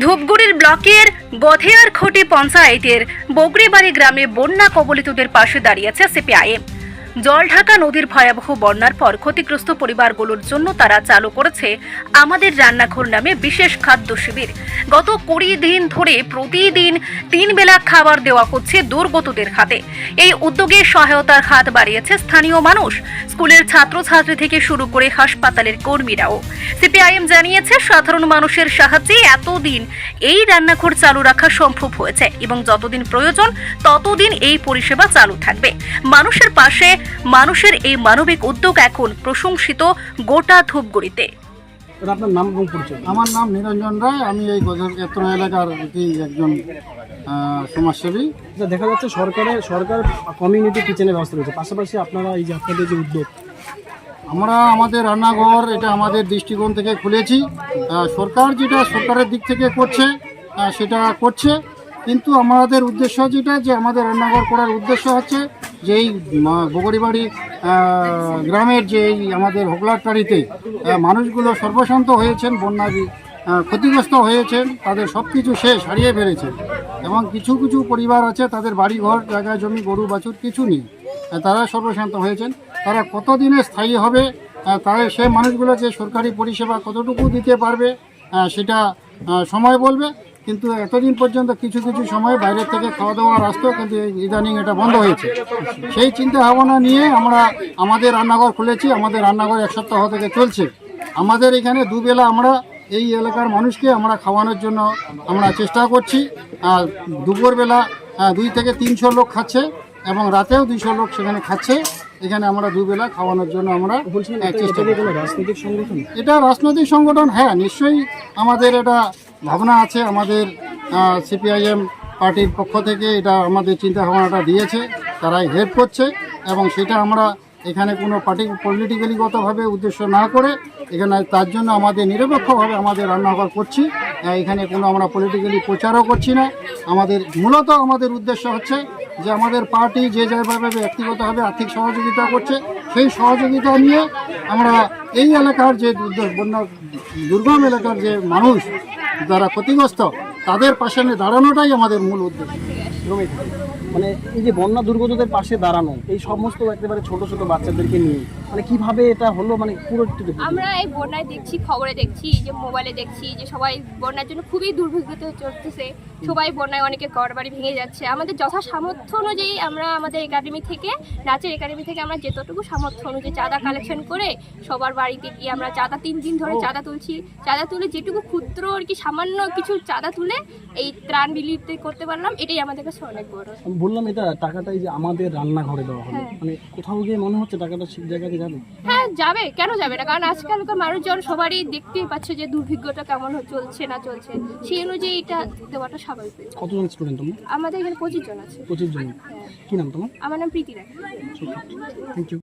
ধূপগুড়ির ব্লকের বধেয়ার খটি পঞ্চায়েতের বগরিবাড়ি গ্রামে বন্যা কবলিতদের পাশে দাঁড়িয়েছে সিপিআইএম। জলঢাকা নদীর ভয়াবহ বন্যার পর ক্ষতিগ্রস্ত পরিবারগুলোর জন্য তারা চালু করেছে আমাদের রান্নাঘর নামে বিশেষ খাদ্য শিবির। গত কুড়ি দিন ধরে প্রতিদিন তিন বেলা খাবার দেওয়া হচ্ছে দুর্গতদের হাতে। এই উদ্যোগে সহায়তার হাত বাড়িয়েছে স্থানীয় মানুষ, স্কুলের ছাত্রছাত্রী থেকে শুরু করে হাসপাতালের কর্মীরাও। সিপিআইএম জানিয়েছে, সাধারণ মানুষের সাহায্যে এতদিন এই রান্নাঘর চালু রাখা সম্ভব হয়েছে এবং যতদিন প্রয়োজন ততদিন এই পরিষেবা চালু থাকবে। মানুষের পাশে মানুষের এই মানবিক উদ্যোগ এখন প্রশংসিত গোটা ধূপগুড়িতে। এটা আপনার নাম এবং পরিচয় আমার নাম নিরঞ্জন রায়। আমি এই গজরক্ষেত্র এলাকার একজন সমাজসেবী। আচ্ছা, দেখা যাচ্ছে সরকারের সরকার কমিউনিটি কিচেনের ব্যবস্থা রয়েছে। পাশাপাশি আপনারা এই যে আপনাদের যে উদ্যোগ আমরা আমাদের রান্নাঘর এটা আমাদের দৃষ্টিকোণ থেকে খুলেছি। সরকার যেটা সরকারের দিক থেকে করছে সেটা করছে। কিন্তু আমাদের উদ্দেশ্য যেটা যে আমাদের রান্নাঘর করার উদ্দেশ্য হচ্ছে যে এই বগরিবাড়ি গ্রামের যে এই আমাদের হোগলাটারিতে মানুষগুলো সর্বশান্ত হয়েছেন বন্যাবি আহ, ক্ষতিগ্রস্ত হয়েছেন তাদের সব কিছু শেষ হারিয়ে ফেলেছে। এবং কিছু কিছু পরিবার আছে তাদের বাড়ি ঘর জায়গা জমি গরু বাছুর কিছু নেই। তারা সর্বশান্ত হয়েছেন। তারা কতদিনে স্থায়ী হবে তারা সেই মানুষগুলোকে সরকারি পরিষেবা কতটুকু দিতে পারবে সেটা সময় বলবে। কিন্তু এতদিন পর্যন্ত কিছু কিছু সময় বাইরের থেকে খাওয়া দাওয়া আসতো, কিন্তু ইদানিং এটা বন্ধ হয়েছে। সেই চিন্তা ভাবনা নিয়ে আমরা আমাদের রান্নাঘর খুলেছি, আমাদের রান্নাঘর এক সপ্তাহ থেকে চলছে। আমাদের এখানে দুবেলা আমরা এই এলাকার মানুষকে আমরা খাওয়ানোর জন্য আমরা চেষ্টা করছি। আর দুপুরবেলা দুই থেকে তিনশো লোক খাচ্ছে এবং রাতেও দুইশো লোক সেখানে খাচ্ছে। এখানে আমরা দুবেলা খাওয়ানোর জন্য আমরা রাজনৈতিক সংগঠন? এটা রাজনৈতিক সংগঠন হ্যাঁ নিশ্চয়ই আমাদের এটা ভাবনা আছে আমাদের সিপিআইএম পার্টির পক্ষ থেকে এটা আমাদের চিন্তা ভাবনাটা দিয়েছে তারাই হেল্প করছে এবং সেটা আমরা এখানে কোনো পার্টি পলিটিক্যালিগতভাবে উদ্দেশ্য না করে এখানে তার জন্য আমাদের নিরপেক্ষভাবে আমাদের রান্নাঘর করছি এখানে কোনো আমরা পলিটিক্যালি প্রচারও করছি না। আমাদের মূলত আমাদের উদ্দেশ্য হচ্ছে যে আমাদের পার্টি যে যেভাবে ব্যক্তিগতভাবে আর্থিক সহযোগিতা করছে, সেই সহযোগিতা নিয়ে আমরা এই এলাকার যে বন্যা দুর্গম এলাকার যে মানুষ যারা ক্ষতিগ্রস্ত, তাদের পাশে দাঁড়ানোটাই আমাদের মূল উদ্দেশ্য। মানে এই যে বন্যা দুর্গতদের পাশে দাঁড়ানো, এই সমস্ত একেবারে ছোট ছোট বাচ্চাদেরকে নিয়ে মানে কীভাবে এটা হলো? মানে পুরো আমরা এই বন্যায় দেখছি খবরে দেখছি যে মোবাইলে দেখছি যে সবাই বন্যার জন্য খুবই দুর্ভিক্ষিত চলতেছে। সবাই বন্যায় অনেকে ঘর বাড়ি ভেঙে যাচ্ছে। আমাদের যথা সামর্থ্য অনুযায়ী আমরা আমাদের একাডেমি থেকে নাচের একাডেমি থেকে আমরা যেতটুকু সামর্থ্য অনুযায়ী চাঁদা কালেকশন করে সবার বাড়িতে গিয়ে আমরা চাঁদা তিন দিন ধরে চাঁদা তুলছি। চাঁদা তুলে যেটুকু ক্ষুদ্র আর কি সামান্য কিছু চাঁদা তুলে এই ত্রাণ বিলিতে করতে পারলাম এটাই আমাদের কাছে অনেক বড়। বললাম এটা টাকাটাই যে আমাদের রান্নাঘরে দেওয়া হলো। হ্যাঁ। মানে কোথাও গিয়ে মনে হচ্ছে টাকাটা ঠিক জায়গাতে যাবে? হ্যাঁ যাবে। কেন যাবে না? কারণ আজকালকার মানুষজন সবারই দেখতেই পাচ্ছে যে দুর্ভিক্ষটা কেমন চলছে না চলছে। সেই অনুযায়ী এটা দেওয়াটা স্বাভাবিক কতজন স্টুডেন্ট তোমরা? আমাদের এখানে পঁচিশ জন আছে। পঁচিশ জন। কি নাম তোমার? আমার নাম প্রীতি রায়। Thank you